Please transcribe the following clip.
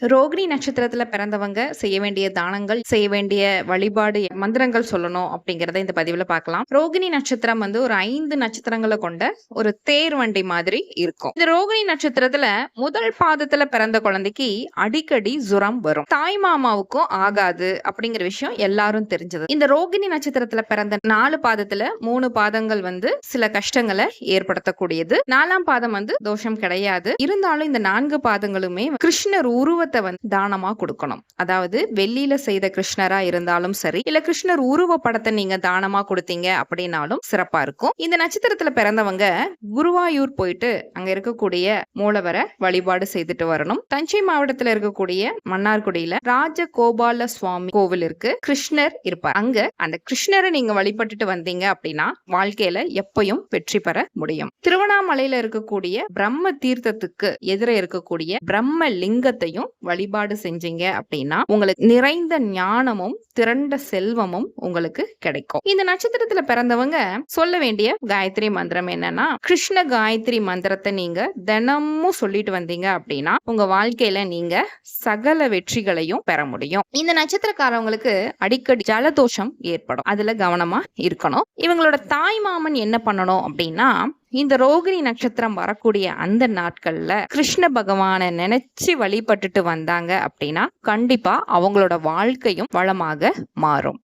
ரோகிணி நட்சத்திரத்துல பிறந்தவங்க செய்ய வேண்டிய தானங்கள் செய்ய வேண்டிய வழிபாடு மந்திரங்கள் சொல்லணும் அப்படிங்கறத இந்த பதிவுல பார்க்கலாம். ரோகிணி நட்சத்திரம் வந்து ஒரு ஐந்து நட்சத்திரங்களை கொண்ட ஒரு தேர் வண்டி மாதிரி இருக்கும். இந்த ரோகிணி நட்சத்திரத்துல முதல் பாதத்துல பிறந்த குழந்தைக்கு அடிக்கடி ஜுரம் வரும். தாய் மாமாவுக்கும் ஆகாது அப்படிங்கிற விஷயம் எல்லாரும் தெரிஞ்சது. இந்த ரோகிணி நட்சத்திரத்துல பிறந்த நாலு பாதத்துல மூணு பாதங்கள் வந்து சில கஷ்டங்களை ஏற்படுத்தக்கூடியது. நாலாம் பாதம் வந்து தோஷம் கிடையாது. இருந்தாலும் இந்த நான்கு பாதங்களுமே கிருஷ்ணர் உருவ உருவத்தை வந்து தானமா கொடுக்கணும். அதாவது வெள்ளியில செய்த கிருஷ்ணரா இருந்தாலும் சரி இல்ல கிருஷ்ணர் உருவ படத்தை நீங்க தானமா கொடுத்தீங்க அப்படின்னாலும் சிறப்பா இருக்கும். இந்த நட்சத்திரத்துல பிறந்தவங்க குருவாயூர் போயிட்டு அங்க இருக்கக்கூடிய மூலவரை வழிபாடு செய்துட்டு வரணும். தஞ்சை மாவட்டத்துல இருக்கக்கூடிய மன்னார்குடியில ராஜ கோபால சுவாமி கோவில் இருக்கு. கிருஷ்ணர் இருப்பார். அங்க அந்த கிருஷ்ணரை நீங்க வழிபட்டுட்டு வந்தீங்க அப்படின்னா வாழ்க்கையில எப்பயும் வெற்றி பெற முடியும். திருவண்ணாமலையில இருக்கக்கூடிய பிரம்ம தீர்த்தத்துக்கு எதிர இருக்கக்கூடிய பிரம்ம லிங்கத்தையும் வழிபாடு செஞ்சீங்க அப்படின்னா உங்களுக்கு நிறைந்த ஞானமும் திரண்ட செல்வமும் உங்களுக்கு கிடைக்கும். இந்த நட்சத்திரத்துல பிறந்தவங்க சொல்ல வேண்டிய காயத்ரி மந்திரம் என்னன்னா கிருஷ்ண காயத்ரி மந்திரத்தை நீங்க தினமும் சொல்லிட்டு வந்தீங்க அப்படின்னா உங்க வாழ்க்கையில நீங்க சகல வெற்றிகளையும் பெற முடியும். இந்த நட்சத்திரக்காரவங்களுக்கு அடிக்கடி ஜலதோஷம் ஏற்படும். அதுல கவனமா இருக்கணும். இவங்களோட தாய் மாமன் என்ன பண்ணணும் அப்படின்னா இந்த ரோகிணி நட்சத்திரம் வரக்கூடிய அந்த நாட்கள்ல கிருஷ்ண பகவானை நினைச்சு வழிபட்டுட்டு வந்தாங்க அப்படின்னா கண்டிப்பா அவங்களோட வாழ்க்கையும் வளமாக மாறும்.